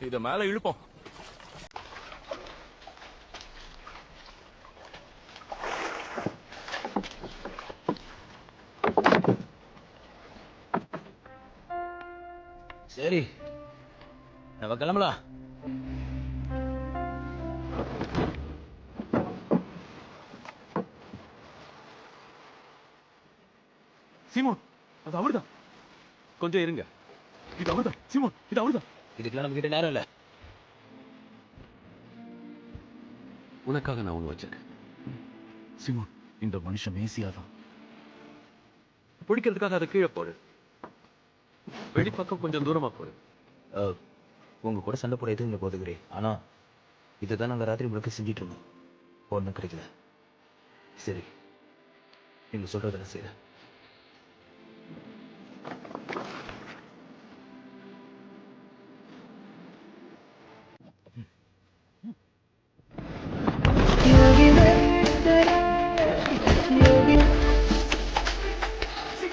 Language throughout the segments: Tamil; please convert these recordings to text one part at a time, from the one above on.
இத மேல இழுப்போம். சரி. நம்ம கிளம்பலாம். சீமோன் அது அவர்தான். கொஞ்சம் இருங்க. இது அவர்தான். சீமோன் இது அவர்தான். இதுக்கெல்லாம் நம்ம கிட்ட நேரம் இல்ல. உனக்காக நான் ஒண்ணு வச்சிருக்கேன். சீமோன் இந்த மனுஷன் மேசியா தான் பிடிக்கிறதுக்காக அதை கீழே போடு. வெளிப்பக்கம் கொஞ்சம் தூரமா போடு. உங்க கூட சண்டை போட எதுவும் இல்லை போதுகிறே ஆனா இதுதான் நாங்க ராத்திரி முழுக்க செஞ்சிட்டு இருந்தோம். ஒன்றும் கிடைக்கல. சரி நீங்க சொல்றதை செய்யறேன்.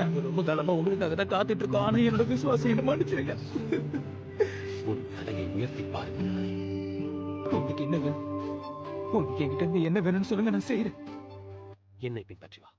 நாங்க ரொம்ப காலமா உங்களுக்காக தான் காத்துட்டு இருக்கோம் ஆனா என்னோட விசுவாசம் என்ன மன்னிச்சிருங்க. உன் தலையை உயர்த்தி பாரு. உங்களுக்கு என்ன வேணும்? உங்களுக்கு என்கிட்ட இருந்து என்ன வேணும்னு சொல்லுங்க நான் செய்யறேன் என்னை பின்பற்றி வா.